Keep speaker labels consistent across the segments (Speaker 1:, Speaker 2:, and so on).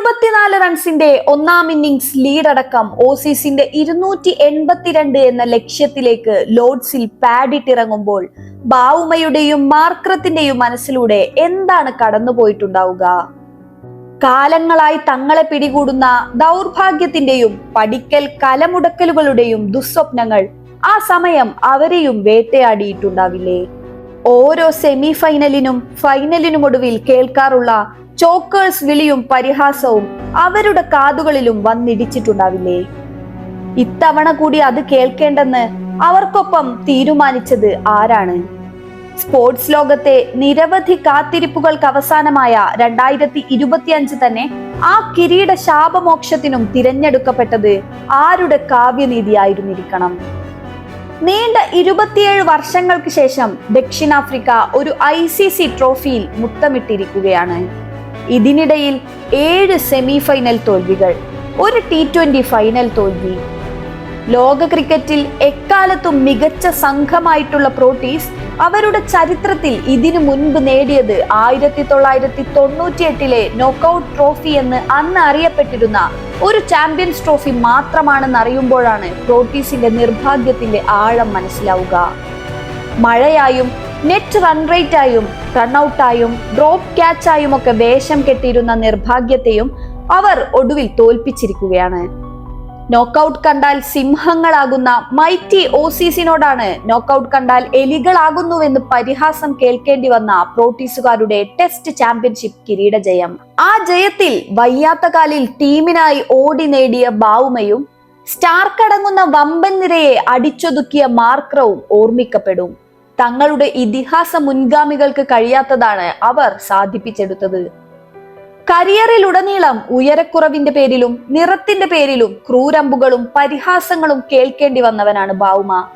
Speaker 1: എഴുപത്തിനാല് റൺസിന്റെ ഒന്നാം ഇന്നിംഗ്സ് ലീഡടക്കം ഓസീസിന്റെ ഇരുന്നൂറ്റി എൺപത്തിരണ്ട് എന്ന ലക്ഷ്യത്തിലേക്ക് ലോഡ്സിൽ പാഡിട്ടിറങ്ങുമ്പോൾ ബാവുമയുടെയും മാർക്രത്തിന്റെയും മനസ്സിലൂടെ എന്താണ് കടന്നുപോയിട്ടുണ്ടാവുക? കാലങ്ങളായി തങ്ങളെ പിടികൂടുന്ന ദൗർഭാഗ്യത്തിന്റെയും പഠിക്കൽ കലമുടക്കലുകളുടെയും ദുസ്വപ്നങ്ങൾ ആ സമയം അവരെയും വേട്ടയാടിയിട്ടുണ്ടാവില്ലേ? ഓരോ സെമി ഫൈനലിനും ഒടുവിൽ കേൾക്കാറുള്ള ചോക്കേഴ്സ് വിളിയും പരിഹാസവും അവരുടെ കാതുകളിലും വന്നിടിച്ചിട്ടുണ്ടാവില്ലേ? ഇത്തവണ കൂടി അത് കേൾക്കേണ്ടെന്ന് അവർക്കൊപ്പം തീരുമാനിച്ചത് ആരാണ്? സ്പോർട്സ് ലോകത്തെ നിരവധി കാത്തിരിപ്പുകൾക്ക് അവസാനമായ രണ്ടായിരത്തി ഇരുപത്തിയഞ്ച് തന്നെ ആ കിരീട ശാപമോക്ഷത്തിനും തിരഞ്ഞെടുക്കപ്പെട്ടത് ആരുടെ കാവ്യനീതിയായിരുന്നിരിക്കണം? നീണ്ട ഇരുപത്തിയേഴ് വർഷങ്ങൾക്ക് ശേഷം ദക്ഷിണാഫ്രിക്ക ഒരു ഐ സി സി ട്രോഫിയിൽ മുത്തമിട്ടിരിക്കുകയാണ്. ഇതിനിടയിൽ ഏഴ് സെമി ഫൈനൽ തോൽവികൾ ഒരു ടി ട്വന്റി ഫൈനൽ തോൽവി. ലോക ക്രിക്കറ്റിൽ എക്കാലത്തും മികച്ച സംഘമായിട്ടുള്ള പ്രോട്ടീസ് അവരുടെ ചരിത്രത്തിൽ ഇതിനു മുൻപ് നേടിയത് ആയിരത്തി തൊള്ളായിരത്തി തൊണ്ണൂറ്റി എട്ടിലെ നോക്കൌട്ട് ട്രോഫി എന്ന് അന്ന് അറിയപ്പെട്ടിരുന്ന ഒരു ചാമ്പ്യൻസ് ട്രോഫി മാത്രമാണെന്ന് അറിയുമ്പോഴാണ് പ്രോട്ടീസിന്റെ നിർഭാഗ്യത്തിന്റെ ആഴം മനസ്സിലാവുക. മഴയായും നെറ്റ് റൺ റേറ്റായും റൺഔട്ടായും ഡ്രോപ്പ് ക്യാച്ചായും ഒക്കെ വേഷം കെട്ടിയിരുന്ന നിർഭാഗ്യത്തെയും അവർ ഒടുവിൽ തോൽപ്പിച്ചിരിക്കുകയാണ്. നോക്കൌട്ട് കണ്ടാൽ സിംഹങ്ങളാകുന്ന മൈറ്റി ഓസീസിനോടാണ് നോക്കൌട്ട് കണ്ടാൽ എലികളാകുന്നുവെന്ന് പരിഹാസം കേൾക്കേണ്ടി വന്ന പ്രോട്ടീസുകാരുടെ ടെസ്റ്റ് ചാമ്പ്യൻഷിപ്പ് കിരീട ജയം ആ ജയത്തിൽ വയ്യാത്ത കാലിൽ ടീമിനായി ഓടി നേടിയ ബാവുമയും സ്റ്റാർക്കടങ്ങുന്ന വമ്പൻ നിരയെ അടിച്ചൊതുക്കിയ മാർക്രവും ഓർമ്മിക്കപ്പെടും. തങ്ങളുടെ ഇതിഹാസ മുൻഗാമികൾക്ക് കഴിയാത്തതാണ് അവർ സാധിപ്പിച്ചെടുത്തത്. കരിയറിലുടനീളം ഉയരക്കുറവിന്റെ പേരിലും നിറത്തിന്റെ പേരിലും ക്രൂരമ്പുകളും പരിഹാസങ്ങളും കേൾക്കേണ്ടി വന്നവനാണ് ബാവുമ.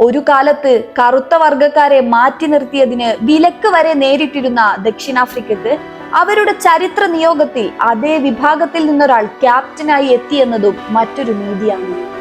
Speaker 1: ഒരു കാലത്ത് കറുത്ത വർഗക്കാരെ മാറ്റി നിർത്തിയതിന് വിലക്ക് വരെ നേരിട്ടിരുന്ന ദക്ഷിണാഫ്രിക്കക്ക് അവരുടെ ചരിത്ര നിയോഗത്തിൽ അതേ വിഭാഗത്തിൽ നിന്നൊരാൾ ക്യാപ്റ്റനായി എത്തിയെന്നതും മറ്റൊരു നീതിയാണ്.